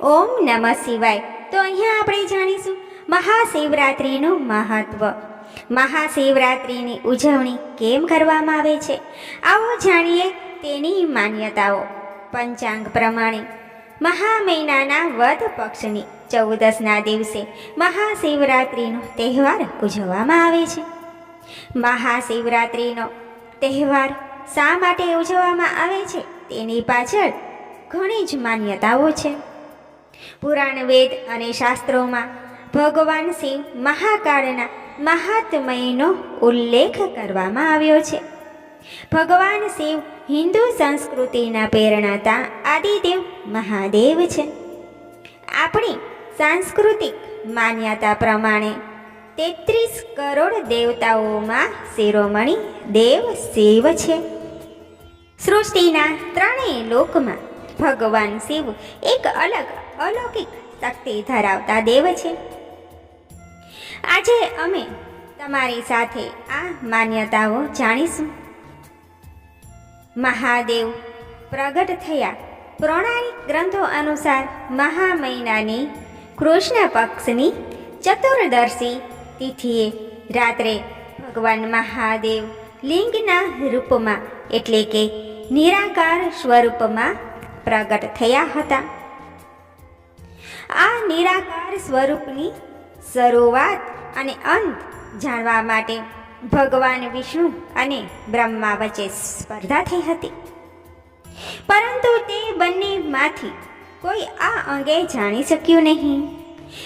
ઓમ નમઃ શિવાય. તો અહીંયા આપણે જાણીશું મહાશિવરાત્રિનું મહત્વ. મહાશિવરાત્રિની ઉજવણી કેમ કરવામાં આવે છે? આવો જાણીએ તેની માન્યતાઓ. પંચાંગ પ્રમાણે મહા મહિનાના વદ પક્ષની ચૌદસના દિવસે મહાશિવરાત્રિનો તહેવાર ઉજવવામાં આવે છે. મહાશિવરાત્રિનો તહેવાર શા માટે ઉજવવામાં આવે છે? તેની પાછળ ઘણી જ માન્યતાઓ છે. પુરાણ વેદ અને શાસ્ત્રોમાં ભગવાન શિવ મહાકાળના મહાત્મયનો ઉલ્લેખ કરવામાં આવ્યો છે. ભગવાન શિવ હિન્દુ સંસ્કૃતિના પ્રેરણાતા આદિદેવ મહાદેવ છે. આપણી સાંસ્કૃતિક માન્યતા પ્રમાણે તેત્રીસ કરોડ દેવતાઓમાં શિરોમણી દેવ શિવ છે. સૃષ્ટિના ત્રણેય લોકમાં ભગવાન શિવ એક અલગ અલૌકિક શક્તિ ધરાવતા દેવ છે. આજે અમે તમારી સાથે આ માન્યતાઓ જાણીશું. મહાદેવ પ્રગટ થયા. પૌરાણિક ગ્રંથો અનુસાર મહા મહિનાની કૃષ્ણ પક્ષની ચતુર્દશી તિથિએ રાત્રે ભગવાન મહાદેવ લિંગના રૂપમાં એટલે કે નિરાકાર સ્વરૂપમાં પ્રગટ થયા હતા. આ નિરાકાર સ્વરૂપની શરૂઆત અને અંત જાણવા માટે ભગવાન વિષ્ણુ અને બ્રહ્મા વચ્ચે સ્પર્ધા થઈ હતી. પરંતુ તે બંનેમાંથી કોઈ આ અંગે જાણી શક્યું નહીં.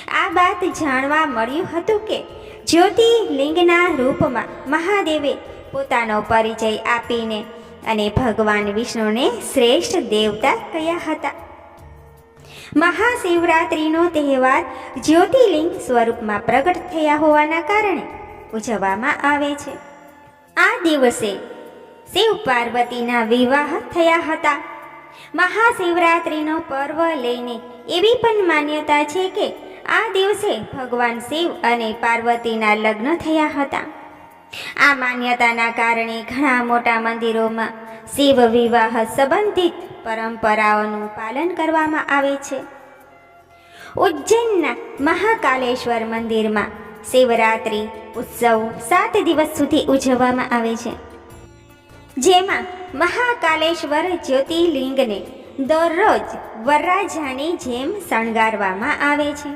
આ વાત જાણવા મળ્યું હતું કે જ્યોતિર્લિંગના રૂપમાં મહાદેવે પોતાનો પરિચય આપીને અને ભગવાન વિષ્ણુને શ્રેષ્ઠ દેવતા કહ્યા હતા? મહાશિવરાત્રિનો તહેવાર જ્યોતિર્લિંગ સ્વરૂપમાં પ્રગટ થયા હોવાના કારણે ઉજવવામાં આવે છે. આ દિવસે શિવ પાર્વતીના વિવાહ થયા હતા. મહાશિવરાત્રિનો પર્વ લઈને એવી પણ માન્યતા છે કે આ દિવસે ભગવાન શિવ અને પાર્વતીના લગ્ન થયા હતા. આ માન્યતાના કારણે ઘણા મોટા મંદિરોમાં શિવ વિવાહ સંબંધિત પરંપરાઓનું પાલન કરવામાં આવે છે. ઉજ્જૈનના મહાકાલેશ્વર મંદિરમાં શિવરાત્રિ ઉત્સવ સાત દિવસ સુધી ઉજવવામાં આવે છે. જેમાં મહાકાલેશ્વર જ્યોતિર્લિંગને દરરોજ વરરાજાની જેમ શણગારવામાં આવે છે.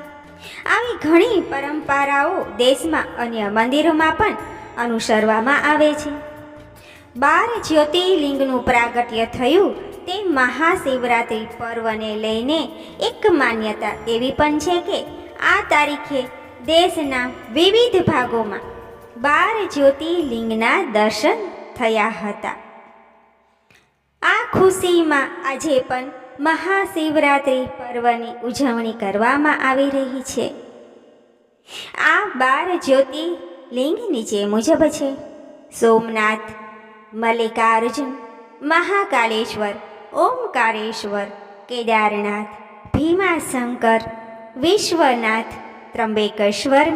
આવી ઘણી પરંપરાઓ દેશમાં અન્ય મંદિરોમાં પણ અનુસરવામાં આવે છે. બાર જ્યોતિર્લિંગનું પ્રાગટ્ય થયું તે મહાશિવરાત્રિ પર્વને લઈને એક માન્યતા એવી પણ છે કે આ તારીખે દેશના વિવિધ ભાગોમાં બાર જ્યોતિર્લિંગના દર્શન થયા હતા. આ ખુશીમાં આજે પણ મહાશિવરાત્રિ પર્વની ઉજવણી કરવામાં આવી રહી છે. આ બાર જ્યોતિર્લિંગ નીચે મુજબ છે. સોમનાથ, મલ્લિકાર્જુન, મહાકાલેશ્વર, ઓમકારેશ્વર, કેદારનાથ, ભીમાશંકર, વિશ્વનાથ, ત્રંબેકેશ્વર,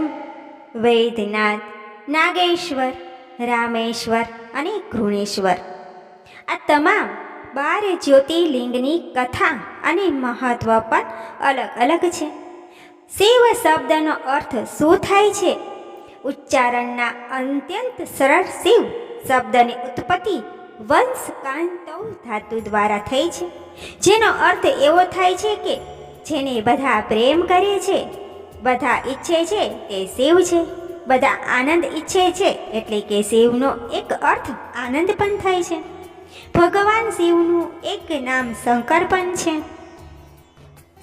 વૈદ્યનાથ, નાગેશ્વર, રામેશ્વર અને ઘૃણેશ્વર. આ તમામ બાર જ્યોતિર્લિંગની કથા અને મહત્વ પણ અલગ અલગ છે. શિવ શબ્દનો અર્થ શું થાય છે? ઉચ્ચારણના અત્યંત સરળ શિવ શબ્દની ઉત્પત્તિ વંશકાંતૌ ધાતુ દ્વારા થઈ છે. જેનો અર્થ એવો થાય છે કે જેને બધા પ્રેમ કરે છે, બધા ઈચ્છે છે તે શિવ છે, બધા આનંદ ઈચ્છે છે એટલે કે શિવનો એક અર્થ આનંદ પણ થાય છે. ભગવાન શિવનું એક નામ શંકર પણ છે.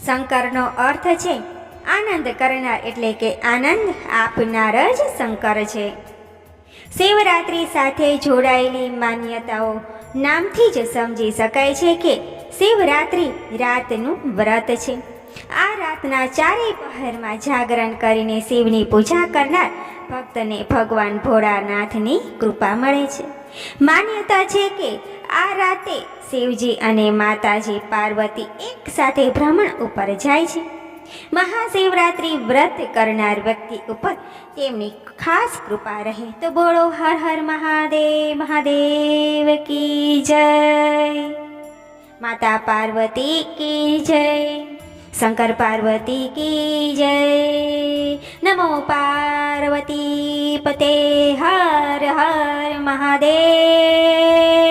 શંકરનો અર્થ છે આનંદ કરનાર એટલે કે આનંદ આપનાર જ શંકર છે. શિવરાત્રિ સાથે જોડાયેલી માન્યતાઓ નામથી જ સમજી શકાય છે કે શિવરાત્રિ રાતનું વ્રત છે. આ રાતના ચારેય પહરમાં જાગરણ કરીને શિવની પૂજા કરનાર ભક્તને ભગવાન ભોળાનાથની કૃપા મળે છે. માન્યતા છે કે આ રાતે શિવજી અને માતાજી પાર્વતી એક સાથે ભ્રમણ ઉપર જાય છે. મહાશિવરાત્રિ વ્રત કરનાર વ્યક્તિ ઉપર તેમની ખાસ કૃપા રહે તો બોલો હર હર મહાદેવ મહાદેવ કી જય. માતા પાર્વતી કી જય, શંકર પાર્વતી કી જય. નમો પાર્વતી પતે હર હર મહાદેવ.